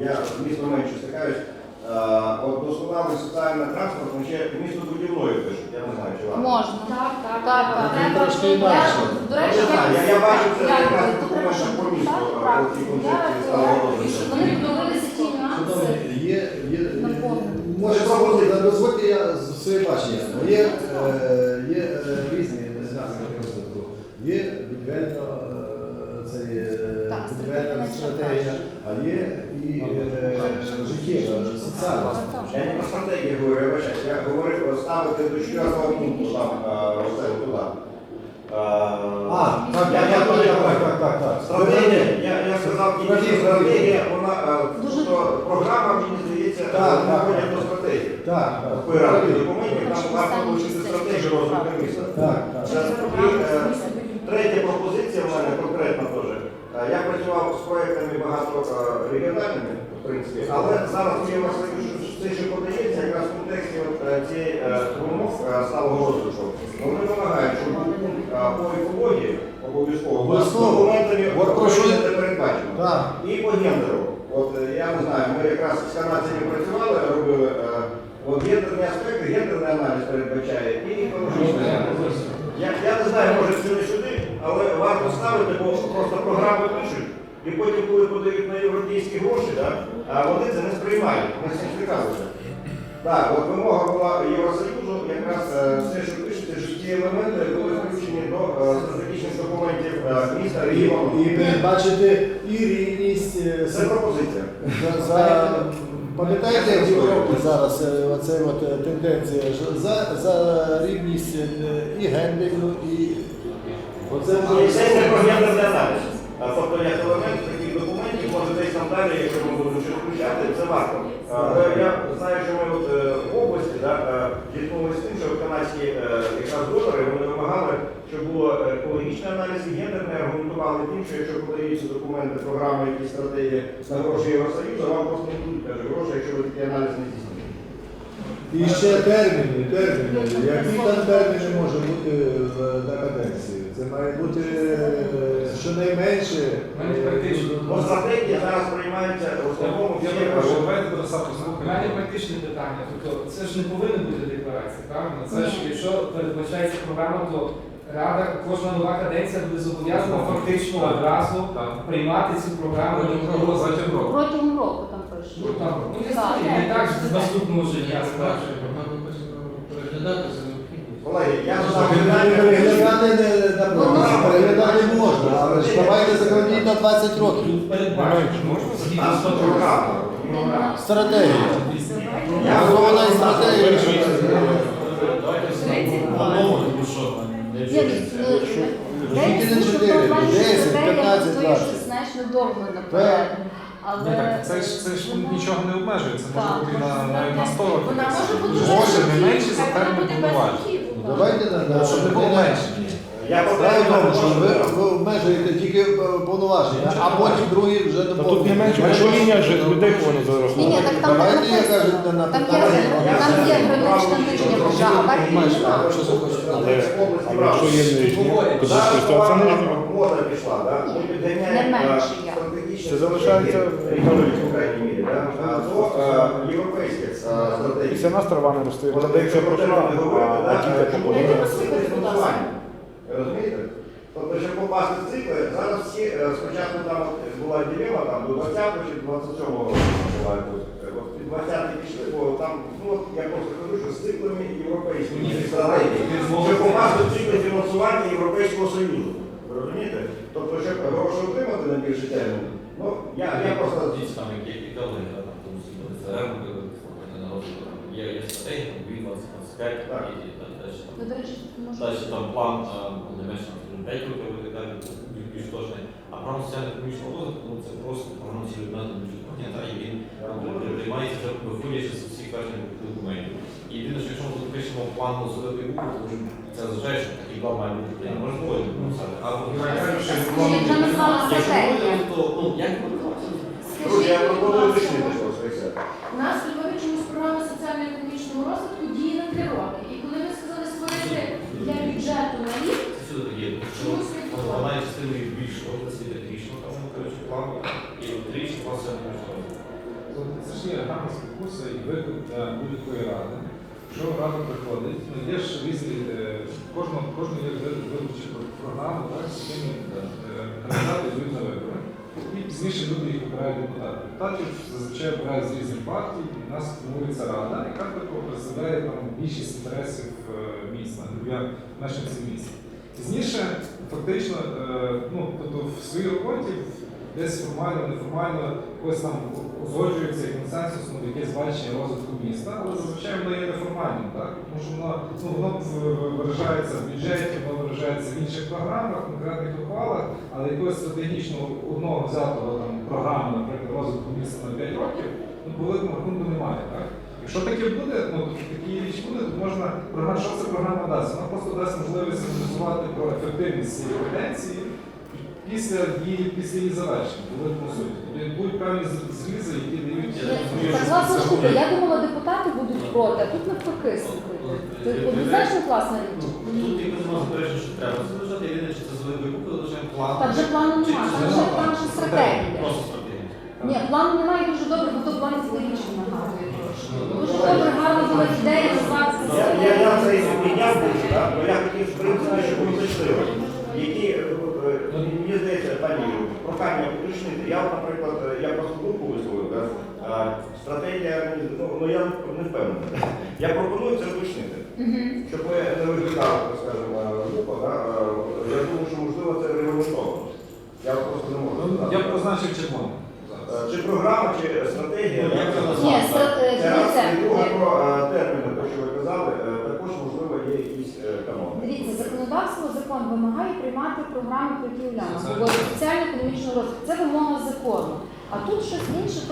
я з містом менше стикаюсь. Е, От досконалий соціальний транспорт, ще місто будівною пишуть, я не знаю, чи вам. Можна. Так, так, Так, До речі, Я знаю, я- я бачу це якраз документ треба по місту, цій Я концепції сталого Вони подивилися ті нюанси. Може, пропозиція, дозвольте я з своє бачення. Є, е, є е, різні розвитку. Є будівельно е, це є Так, стратегія а є і е, життєва, соціальна. Я не про стратегію говорю, я вибачаюсь, я говорив е, ставити до четвертого пункту там е, оце туди. Е, А, так, я, так, так, так, так, так, так. Стратегія, я, я сказав, тільки Стратегія. стратегія, вона е, тобто програма, мені здається, так. до стратегії. Так, так. Вирати документів, там варто вивчити стратегію розвитку міста. Так, так. Е, Третя пропозиція в мене конкретна. Е, Я працював з проектами багато е, регіональними, в принципі, але зараз мені важливо, що це, що подається, якраз в контексті е, цієї е, вимог е, сталого розвитку. Вони вимагають, щоб е, по екології обов'язково документами не передбачено. І по гендеру. От е, я не знаю, ми якраз з канадцями працювали, робили. е, От гендерні аспекти, гендерний аналіз передбачає і екологічний аналіз. Я, я не знаю, може це не сюди, але варто ставити, бо просто програми пишуть, і потім, коли подають на європейські гроші, да, а вони це не сприймають. Ми з цим. Так, от вимога була Євросоюзу, якраз е, все, що пишеться, життєві елементи були включені до е, стратегічних документів е, міста, регіону. І передбачити і рівність Це пропозиція. За, за, пам'ятаєте в Європі зараз е, оце от е, тенденція що за, за рівність е, і гендерну, і це не про аналіз. Тобто як елемент таких документів, може десь там далі, якщо ми будемо щось включати, це варто. Я знаю, що ми от е, в області е, зіткнулися з тим, що канадські е, якраз донори вони вимагали, щоб було екологічний аналіз і гендерний, аргументували тим, що якщо подаються документи, програми, якісь стратегії на гроші Євросоюзу, вам просто не будуть гроші, якщо ви такий аналіз не здійснили. І ще терміни, терміни. Які там терміни може бути на каденції? Це має бути е, щонайменше. Е. Бо стратегія зараз приймається в основному. У мене практичне питання. Тобто це ж не повинна бути декларація, правильно? Це ж якщо передбачається програма, то Рада, кожна нова каденція буде зобов'язана фактично одразу приймати цю програму. Протягом року, протягом року. Пише. Ну, там, ну, не Так, знаю, не так, з наступного вже я скажу. Переглядати за необхідність. Колеги, я Ну, Переглядати не напевно, переглядати можна, але ж давайте закладіть на 20 років. Стратегія. Я Вона і стратегія. Ні, ну, Тільки що 10, 15, 20. щось, знаєш, наперед. Але Ні, так це ж це ж нічого не обмежує. Це може Так. бути і на навіть на 100 років. Вона може бути Може, не менше за термін архіву, Ну. Давайте на на- Щоб не було менше. Я Справа в тому, що ви, ви обмежуєте тільки е, повноваження, а потім другі вже Та тут не менше, якщо лінія ж людей повинна ні, зарахувати. ні, так там Давайте, не я кажу, написано. на- Там є, Я там є гранична що межа, а верхня нема. що захочете. Але, якщо є нижня, то Зараз користуватися повага мода пішла, да? Ми Не підганяємо менше е, стратегічні Це залишається стратегії, регіональні, в крайній мірі, да? А до е, європейських е, стратегій. Після нас трава не росте. От Каденція якщо про не говорити, а да, фінансування? Розумієте? Тобто, щоб попасти в цикли, зараз всі е, спочатку там була ділема, там до 20-го чи 27-го року була е, От 20-ті пішли, бо там, ну я просто кажу, що з циклами європейськими щоб попасти в цикли фінансування Європейського Союзу. Розумієте? Тобто, щоб гроші отримати на більший термін, ну я, я просто дійсно, які дали, тому що це є стратегія, він вас 25 і так Ну, до далі. речі, можу- Далі там план е, не менше 5 років виглядає більш- більш точний. А програма соціально-економічного розвитку ну, це просто програма цілеоб'єднаного бюджетування, ну, і він ну, приймається виходячи з усіх верхніх документів. Єдине, що якщо ми тут пишемо план судовий уряд, то це означає, що такий ну, план має бути прийнятий. Можливо, ну, а Скажіть, нам якщо стратегія. то ну, як ви Друзі, я пропоную Скажіть, будь У нас Соціально-економічного розвитку діє на три роки. І коли ви сказали створити для бюджету на рік, Чомусь не вона є частиною більшого, це річного там, коротше, плану, і це більшого. Тобто це ж є гарна спокуса і виклик для будь-якої ради. Що рада приходить, ну є ж різні, е, кожного, кожного є ви- виборчі програми, так, з якими е, кандидати йдуть на вибори. І пізніше люди їх обирають депутатів. Депутатів зазвичай обирають з різних партій, і в нас формується рада, яка представляє там більшість інтересів е, міста, для мешканців міста. Пізніше, фактично, е, ну, тобто в своїй роботі десь формально, неформально якось там узгоджується консенсусом якесь бачення розвитку міста, але зазвичай воно є неформальним, так? Тому що воно, ну, воно виражається в бюджеті, воно виражається в інших програмах, конкретних ухвалах, але якогось стратегічного одного взятого там програми, наприклад, розвитку міста на 5 років, ну, по великому рахунку немає, так? Якщо таке буде, ну такі річ буде, то можна програма, що це програма дасть? Вона просто дасть можливість аналізувати про ефективність цієї каденції після її після її завершення, по великому суті. Тобто будуть певні з- зрізи, які дають. Я думала, депутати будуть проти, а тут навпаки слухайте. Ти однозначно класна річ. Ну, Тут якби нема заперечень, що треба це лежати, єдине, чи це з викупи, лишаємо план. Там вже плану немає, там вже там ще стратегія. Просто стратегія. Ні, плану немає дуже добре, бо то план цілорічний нагадує. Дуже добре, гарно була ідея назвати Я, це і підняв бо я хотів, в принципі, щоб ви уточнили. Які, е, е, мені здається, пані прохання уточнити. Я, наприклад, е, я просто думку висловив, а, стратегія, ну, ну я не впевнений. Я пропоную це. Щоб ми не виглядали, так скажімо, глупо, да? я думаю, що можливо це регламентовано. Я просто не можу. Ну, сказати. Я б позначив червоно. Е, Чи програма, чи стратегія. Ну, як це? Ні, назвати? стра- е, Це раз, дивіться, і друге е, про е, терміни, те, що ви казали, е, також можливо є якісь е, канони. Дивіться, законодавство закон вимагає приймати програму, про які Уляна говорить, соціально-економічного розвитку. Це вимога закону. А тут щось інше.